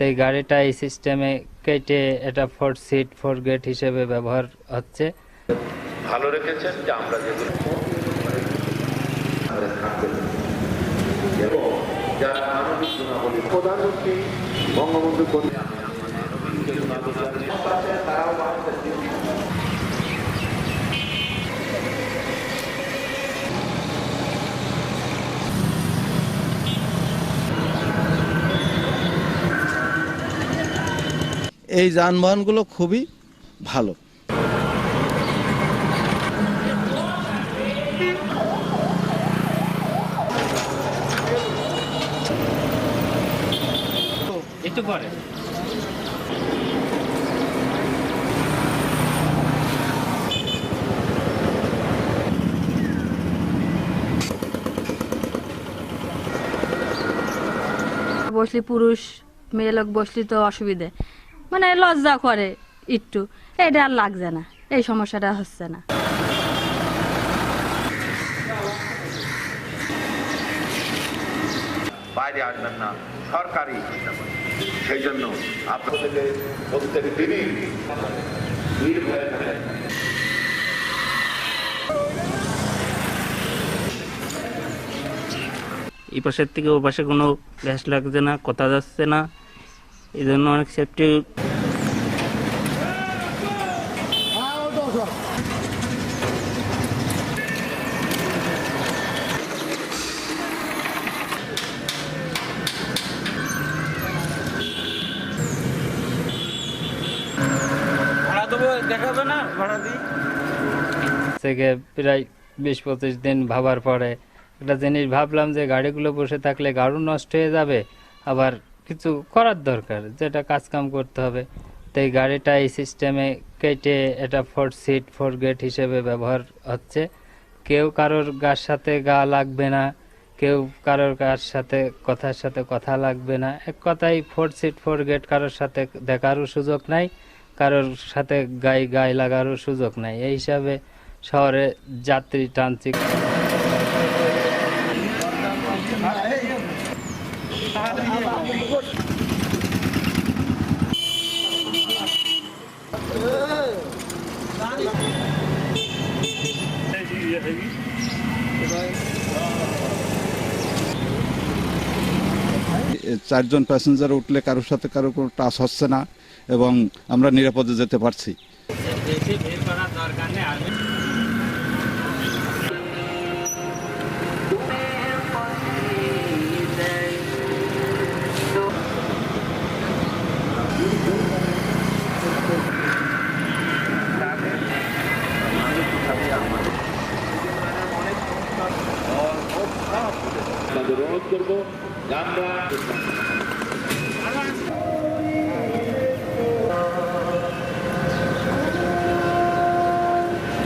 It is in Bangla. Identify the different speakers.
Speaker 1: তো গাড়িটা এই সিস্টেমে কেটে এটা ফোর সিট ফোর গেট হিসেবে ব্যবহার হচ্ছে।
Speaker 2: ভালো রেখেছেন যে আমরা যেগুলো প্রধানমন্ত্রী, বঙ্গবন্ধু কন্যা তারাও
Speaker 3: এই যানবাহনগুলো খুবই ভালো।
Speaker 1: একটু পরে।
Speaker 4: বসলি পুরুষ মেয়ে লোক বসলি তো অসুবিধে। মানে লজ্জা করে একটু। এটা আর লাগছে না। এই সমস্যাটা হচ্ছে না।
Speaker 2: বাইরে আসবেন না। সরকারি সেই জন্য আপনাদের প্রত্যেক দিনই
Speaker 5: এই পাশের থেকে ও পাশে কোনো গ্যাস লাগছে না কথা যাচ্ছে না। এই জন্য অনেক সেফটি
Speaker 1: থেকে প্রায় বিশ পঁচিশ দিন ভাবার পরে একটা জিনিস ভাবলাম যে গাড়িগুলো বসে থাকলে গাড়ু নষ্ট হয়ে যাবে, আবার কিছু করার দরকার, যেটা কাজ কাম করতে হবে। তাই গাড়িটা এই সিস্টেমে কেটে এটা ফোর সিট ফোর গেট হিসেবে ব্যবহার হচ্ছে। কেউ কারোর গার সাথে গা লাগবে না, কেউ কারোর গার সাথে, কথার সাথে কথা লাগবে না। এক কথাই ফোর সিট ফোর গেট কারোর সাথে দেখারও সুযোগ নাই, কারোর সাথে গায়ে গায়ে লাগারও সুযোগ নাই। এই হিসাবে শহরে যাত্রী টানছি
Speaker 3: চারজন প্যাসেঞ্জার উঠলে কারোর সাথে কারও কোনো টাচ হচ্ছে না এবং আমরা নিরাপদে যেতে পারছি।
Speaker 2: অনুরোধ করব। আমরা